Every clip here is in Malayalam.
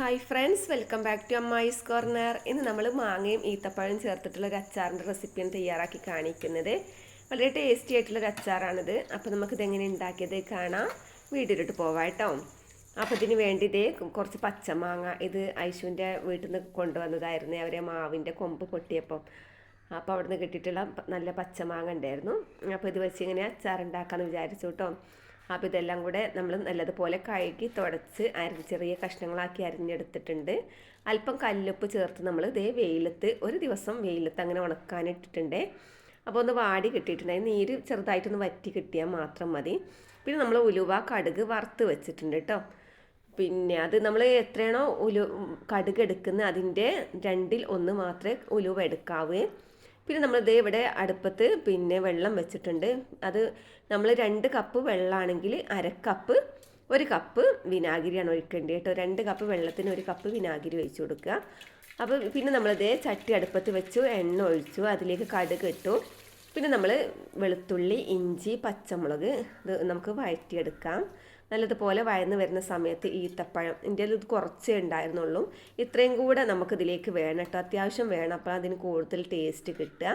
Hi friends welcome back to Ammayi's corner ഇന്ന് നമ്മൾ മാങ്ങയും ഈത്തപ്പഴം ചേർത്തിട്ടുള്ള ഒരു അച്ചാറിന്റെ റെസിപ്പിയാണ് തയ്യാറാക്കി കാണിക്കുന്നത്. വളരെ ടേസ്റ്റി ആയിട്ടുള്ള ഒരു അച്ചാറാണിത്. അപ്പോൾ നമുക്കിത് എങ്ങനെ ഉണ്ടാക്കിയത് കാണാം. വീട്ടിലോട്ട് പോവാം കേട്ടോ. അപ്പോൾ ഇതിന് വേണ്ടി ഇതേ കുറച്ച് പച്ചമാങ്ങ ഇത് ഐശുവിന്റെ വീട്ടിൽ നിന്ന് കൊണ്ടുവന്നതായിരുന്നു. അവരെ മാവിന്റെ കൊമ്പ് പൊട്ടിയപ്പം. അപ്പോൾ അവിടെ നിന്ന് കിട്ടിയിട്ടുള്ള നല്ല പച്ചമാങ്ങ ഉണ്ടായിരുന്നു. അപ്പോൾ ഇത് വെച്ച് ഇങ്ങനെ അച്ചാർ ഉണ്ടാക്കാമെന്ന് വിചാരിച്ചു കേട്ടോ. അപ്പോൾ ഇതെല്ലാം കൂടെ നമ്മൾ നല്ലതുപോലെ കഴുകി തുടച്ച് അരി ചെറിയ കഷ്ണങ്ങളാക്കി അരിഞ്ഞെടുത്തിട്ടുണ്ട്. അല്പം കല്ലുപ്പ് ചേർത്ത് നമ്മൾ ഇതേ വെയിലത്ത് ഒരു ദിവസം വെയിലത്ത് അങ്ങനെ ഉണക്കാനിട്ടിട്ടുണ്ട്. അപ്പോൾ ഒന്ന് വാടി കിട്ടിയിട്ടുണ്ടായി നീര് ചെറുതായിട്ടൊന്ന് വറ്റി കിട്ടിയാൽ മാത്രം മതി. പിന്നെ നമ്മൾ ഉലുവ കടുക് വറുത്ത് വെച്ചിട്ടുണ്ട് കേട്ടോ പിന്നെ അത് നമ്മൾ എത്രയാണോ ഉലു കടുക് എടുക്കുന്നത് അതിന്റെ രണ്ടിൽ ഒന്ന് മാത്രമേ ഉലുവ എടുക്കാവൂ. പിന്നെ നമ്മൾ ഇതേ ഇവിടെ അടുപ്പത്ത് പിന്നെ വെള്ളം വെച്ചിട്ടുണ്ട്. അത് നമ്മൾ രണ്ട് കപ്പ് വെള്ളമാണെങ്കിൽ അരക്കപ്പ് കപ്പ് ഒരു കപ്പ് വിനാഗിരിയാണ് ഒഴിക്കേണ്ടത് കേട്ടോ. രണ്ട് കപ്പ് വെള്ളത്തിന് ഒരു കപ്പ് വിനാഗിരി ഒഴിച്ചു കൊടുക്കുക. അപ്പോൾ പിന്നെ നമ്മളിതേ ചട്ടി അടുപ്പത്ത് വെച്ചു എണ്ണ ഒഴിച്ചു അതിലേക്ക് കടുക് ഇട്ടു. പിന്നെ നമ്മൾ വെളുത്തുള്ളി ഇഞ്ചി പച്ചമുളക് ഇത് നമുക്ക് വഴറ്റിയെടുക്കാം. നല്ലതുപോലെ വഴന്ന് വരുന്ന സമയത്ത് ഈത്തപ്പഴം എന്റെ ഇത് കുറച്ചേ ഉണ്ടായിരുന്നുള്ളൂ. ഇത്രയും കൂടെ നമുക്കിതിലേക്ക് വേണം കേട്ടോ. അത്യാവശ്യം വേണം. അപ്പോൾ അതിന് കൂടുതൽ ടേസ്റ്റ് കിട്ടുക.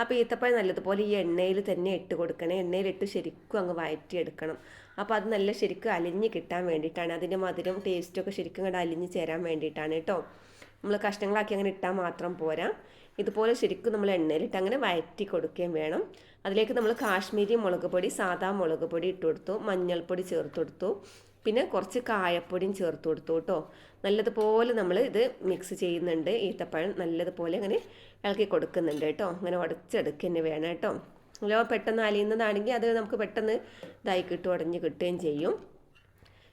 അപ്പോൾ ഈത്തപ്പഴം നല്ലതുപോലെ ഈ എണ്ണയിൽ തന്നെ ഇട്ട് കൊടുക്കണം. എണ്ണയിലിട്ട് ശരിക്കും അങ്ങ് വഴറ്റിയെടുക്കണം. അപ്പോൾ അത് നല്ല ശരിക്കും അലിഞ്ഞ് കിട്ടാൻ വേണ്ടിയിട്ടാണ്. അതിന്റെ മധുരം ടേസ്റ്റൊക്കെ ശരിക്കും കൂടെ അലിഞ്ഞ് ചേരാൻ വേണ്ടിയിട്ടാണ് കേട്ടോ. നമ്മൾ കഷ്ണങ്ങളാക്കി അങ്ങനെ ഇട്ടാൽ മാത്രം പോരാ. ഇതുപോലെ ശരിക്കും നമ്മൾ എണ്ണയിലിട്ട് അങ്ങനെ വയറ്റി കൊടുക്കുകയും വേണം. അതിലേക്ക് നമ്മൾ കാശ്മീരി മുളക് പൊടി സാദാ മുളക് പൊടി ഇട്ട് കൊടുത്തു മഞ്ഞൾപ്പൊടി ചേർത്ത് കൊടുത്തു പിന്നെ കുറച്ച് കായപ്പൊടിയും ചേർത്ത് കൊടുത്തു കേട്ടോ. നല്ലതുപോലെ നമ്മൾ ഇത് മിക്സ് ചെയ്യുന്നുണ്ട്. ഈത്തപ്പഴം നല്ലതുപോലെ അങ്ങനെ ഇളക്കി കൊടുക്കുന്നുണ്ട് കേട്ടോ. അങ്ങനെ ഉടച്ചെടുക്കുക തന്നെ വേണം കേട്ടോ. അല്ലോ പെട്ടെന്ന് അലിയുന്നതാണെങ്കിൽ അത് നമുക്ക് പെട്ടെന്ന് ഇതായി കിട്ടും ഉടഞ്ഞ് കിട്ടുകയും ചെയ്യും.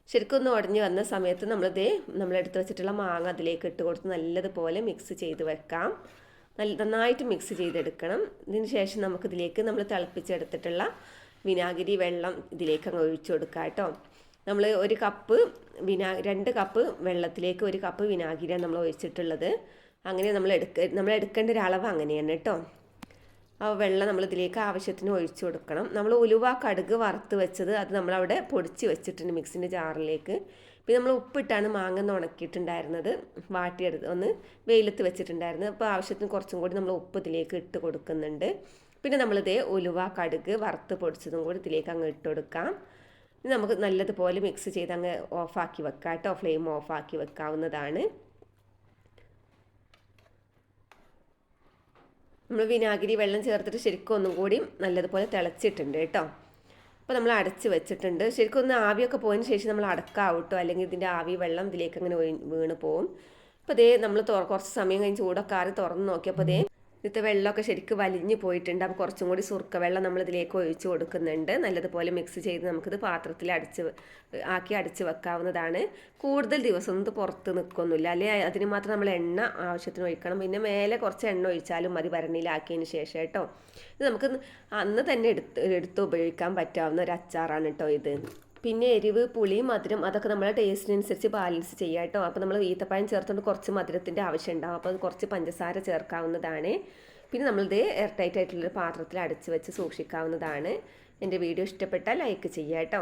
ശരിക്കും ഒന്ന് ഉടഞ്ഞ് വന്ന സമയത്ത് നമ്മളിതേ നമ്മളെടുത്ത് വെച്ചിട്ടുള്ള മാങ്ങ അതിലേക്ക് ഇട്ട് കൊടുത്ത് നല്ലതുപോലെ മിക്സ് ചെയ്ത് വെക്കാം. നല്ല നന്നായിട്ട് മിക്സ് ചെയ്തെടുക്കണം. ഇതിന് ശേഷം നമുക്കിതിലേക്ക് നമ്മൾ തിളപ്പിച്ചെടുത്തിട്ടുള്ള വിനാഗിരി വെള്ളം ഇതിലേക്ക് അങ്ങ് ഒഴിച്ചു കൊടുക്കാം കേട്ടോ. നമ്മൾ ഒരു കപ്പ് വിനാ രണ്ട് കപ്പ് വെള്ളത്തിലേക്ക് ഒരു കപ്പ് വിനാഗിരിയാണ് നമ്മൾ ഒഴിച്ചിട്ടുള്ളത്. അങ്ങനെ നമ്മൾ എടുക്ക നമ്മൾ എടുക്കേണ്ട ഒരു അളവ് അങ്ങനെയാണ് കേട്ടോ. ആ വെള്ളം നമ്മൾ ഇതിലേക്ക് ആവശ്യത്തിന് ഒഴിച്ചു കൊടുക്കണം. നമ്മൾ ഉലുവ കടുക് വറുത്ത് വെച്ചത് അത് നമ്മളവിടെ പൊടിച്ച് വെച്ചിട്ടുണ്ട് മിക്സിന്റെ ജാറിലേക്ക്. പിന്നെ നമ്മൾ ഉപ്പിട്ടാണ് മാങ്ങ ഉണക്കിയിട്ടുണ്ടായിരുന്നത് വാട്ടിയെടുത്ത് ഒന്ന് വെയിലത്ത് വെച്ചിട്ടുണ്ടായിരുന്നത് അപ്പോൾ ആവശ്യത്തിന് കുറച്ചും കൂടി നമ്മൾ ഉപ്പ് ഇതിലേക്ക് ഇട്ട് കൊടുക്കുന്നുണ്ട്. പിന്നെ നമ്മളിതേ ഉലുവ കടുക് വറുത്ത് പൊടിച്ചതും കൂടി ഇതിലേക്ക് അങ്ങ് ഇട്ട് കൊടുക്കാം. നമുക്ക് നല്ലതുപോലെ മിക്സ് ചെയ്ത് അങ്ങ് ഓഫാക്കി വെക്കാം കേട്ടോ ഫ്ലെയിം ഓഫാക്കി വെക്കാവുന്നതാണ്. നമ്മൾ വിനാഗിരി വെള്ളം ചേർത്തിട്ട് ശരിക്കും ഒന്നും കൂടി നല്ലതുപോലെ തിളച്ചിട്ടുണ്ട് കേട്ടോ. അപ്പോൾ നമ്മൾ അടച്ച് വെച്ചിട്ടുണ്ട്. ശരിക്കും ഒന്ന് ആവിയൊക്കെ പോയതിന് ശേഷം നമ്മൾ അടക്കാവട്ടോ? അല്ലെങ്കിൽ ഇതിന്റെ ആവി വെള്ളം ഇതിലേക്ക് അങ്ങനെ വീണ് പോകും അപ്പോൾ അതേ നമ്മൾ കുറച്ച് സമയം കഴിഞ്ഞ് ചൂടൊക്കെ ആറി തുറന്ന് നോക്കിയപ്പോൾ അതേ ഇന്നത്തെ വെള്ളമൊക്കെ ശരിക്കും വലിഞ്ഞു പോയിട്ടുണ്ട്. അപ്പോൾ കുറച്ചും കൂടി സുർക്ക വെള്ളം നമ്മൾ ഇതിലേക്ക് ഒഴിച്ച് കൊടുക്കുന്നുണ്ട്. നല്ലതുപോലെ മിക്സ് ചെയ്ത് നമുക്കിത് പാത്രത്തിൽ അടിച്ച് ആക്കി അടിച്ച് വെക്കാവുന്നതാണ്. കൂടുതൽ ദിവസം ഇത് പുറത്ത് നിൽക്കൊന്നുമില്ല. അല്ലെ അതിന് മാത്രം നമ്മൾ എണ്ണ ആവശ്യത്തിന് ഒഴിക്കണം. പിന്നെ മേലെ കുറച്ച് എണ്ണ ഒഴിച്ചാലും മതി ഭരണിയിലാക്കിയതിന് ശേഷം കേട്ടോ. ഇത് നമുക്ക് അന്ന് തന്നെ എടുത്ത് എടുത്ത് ഉപയോഗിക്കാൻ പറ്റാവുന്ന ഒരു അച്ചാറാണ് കേട്ടോ ഇത്. പിന്നെ എരിവ് പുളി മധുരം അതൊക്കെ നമ്മളെ ടേസ്റ്റിനനുസരിച്ച് ബാലൻസ് ചെയ്യാം കേട്ടോ അപ്പോൾ നമ്മൾ ഈത്തപ്പഴം ചേർത്തുകൊണ്ട് കുറച്ച് മധുരത്തിന്റെ ആവശ്യം ഉണ്ടാവും. അപ്പോൾ കുറച്ച് പഞ്ചസാര ചേർക്കാവുന്നതാണ്. പിന്നെ നമ്മളിത് എയർ ടൈറ്റ് ആയിട്ടുള്ളൊരു പാത്രത്തിൽ അടച്ചു വെച്ച് സൂക്ഷിക്കാവുന്നതാണ്. എന്റെ വീഡിയോ ഇഷ്ടപ്പെട്ടാൽ ലൈക്ക് ചെയ്യാം കേട്ടോ